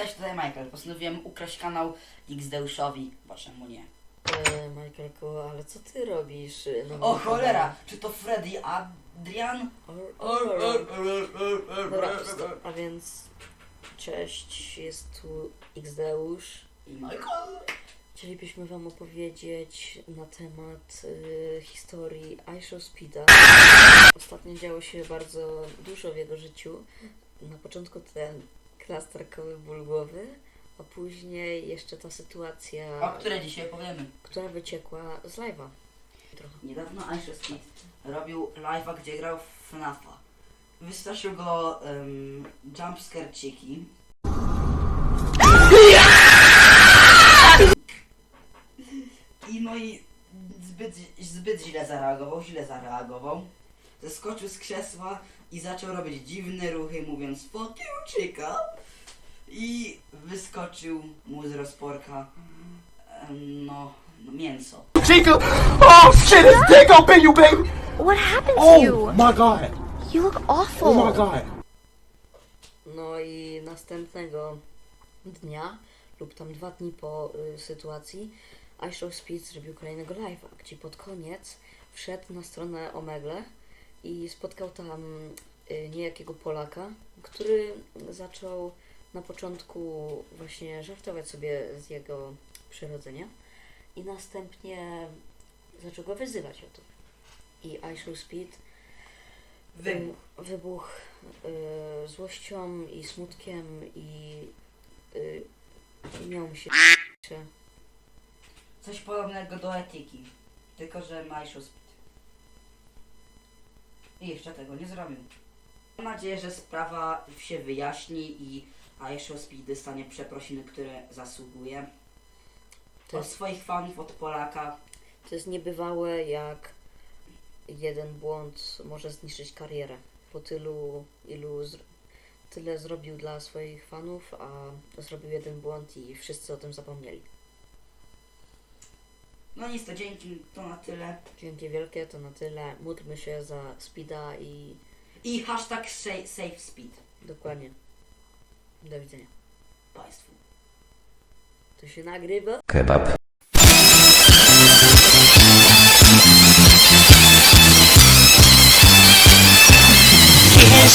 Cześć, tutaj Michael. Postanowiłem ukraść kanał XDeuszowi, bo czemu nie? E, Michaelku, ale co ty robisz? e, na O cholera! Czy to Freddy Adrian? Dobra, wszystko. A więc cześć, jest tu Xdeusz. I Michael? Chcielibyśmy wam opowiedzieć na temat y, historii Aisho Speeda. Ostatnio działo się bardzo dużo w jego życiu. Na początku ten klasterkowy ból głowy, a później jeszcze ta sytuacja, O której dzisiaj powiemy. która wyciekła z live'a. Trochę. Niedawno Aisha Speed robił live'a, gdzie grał w FNAF'a. Wystraszył go um, jumpscare Chiki. I no i zbyt, zbyt źle zareagował, źle zareagował. Zeskoczył z krzesła i zaczął robić dziwne ruchy, mówiąc fuck you chica. I wyskoczył mu z rozporka no, no mięso. Chica! Oh shit, his dick up in you, baby! What happened to Oh you? my god! You look awful. Oh my god! No i następnego dnia, lub tam dwa dni po y, sytuacji, iShow Speed zrobił kolejnego live'a, gdzie pod koniec wszedł na stronę Omegle i spotkał tam y, niejakiego Polaka, który zaczął na początku właśnie żartować sobie z jego przyrodzenia i następnie zaczął go wyzywać o to. I iShow Speed Wybuch. y, wybuch y, złością i smutkiem i y, miał mi się Coś podobnego do etyki, tylko że ma jeszcze speed. I jeszcze tego nie zrobił. Mam nadzieję, że sprawa się wyjaśni i Aisha Speed dostanie przeprosiny, które zasługuje. To Od jest, swoich fanów, od Polaka. to jest niebywałe, jak jeden błąd może zniszczyć karierę. Po tylu, ilu zr- tyle zrobił dla swoich fanów, a zrobił jeden błąd i wszyscy o tym zapomnieli. No nic, to dzięki, to na tyle. Dzięki wielkie, to na tyle. Módlmy się za Speeda i I hashtag sa- save speed dokładnie. Do widzenia. Państwu. To się nagrywa. Kebab. 天